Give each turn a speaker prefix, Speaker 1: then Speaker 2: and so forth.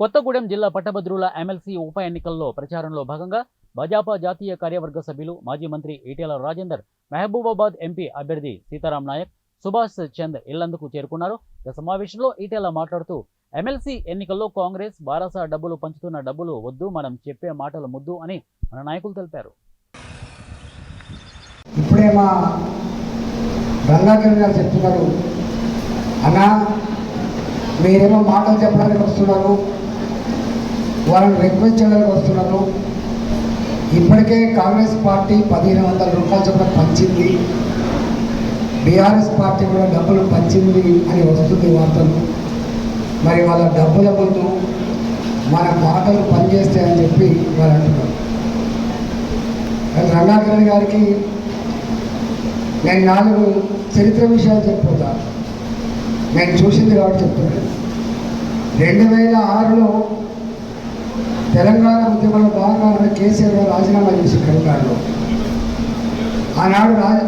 Speaker 1: కొత్తగూడెం జిల్లా పట్టభద్రుల ఎమ్మెల్సీ ఉప ఎన్నికల్లో ప్రచారంలో భాగంగా భాజపా జాతీయ కార్యవర్గ సభ్యులు మాజీ మంత్రి ఈటెల రాజేందర్ మహబూబాబాద్ ఎంపీ అభ్యర్థి సీతారాం నాయక్ సుభాష్ చంద్ ఇల్లందుకు చేరుకున్నారు. ఈ సమావేశంలో ఈటెల మాట్లాడుతూ ఎమ్మెల్సీ ఎన్నికల్లో కాంగ్రెస్ బారాస డబ్బులు పంచుతున్న డబ్బులు వద్దు మనం చెప్పే మాటలు ముద్దు అని మన నాయకులు తెలిపారు.
Speaker 2: ఇప్పుడే మా గంగాధర్ గారు చెప్తున్నారు అన్నా మీరేమో మాటలు చెప్పడానికి వస్తున్నారు వాళ్ళని రిక్వెస్ట్ చేయడానికి వస్తున్నారు. ఇప్పటికే కాంగ్రెస్ పార్టీ పదిహేను వందల రూపాయల చొప్పున పంచింది. బీఆర్ఎస్ పార్టీ కూడా డబ్బులు పంచింది అని వస్తుంది వార్తలు. మరి వాళ్ళ డబ్బుల ముందు మన మాటలు పనిచేస్తాయని చెప్పి వాళ్ళు అంటున్నారు. రంగాకరణ్ గారికి నేను నాలుగు చరిత్ర విషయాలు చెప్పుకుంటాను నేను చూసింది కాబట్టి చెప్తున్నాను రెండు వేల ఆరులో తెలంగాణ ఉద్యమంలో భాగంగా కేసీఆర్ గారు రాజీనామా చేసి తెలంగాణలో. ఆనాడు రాజ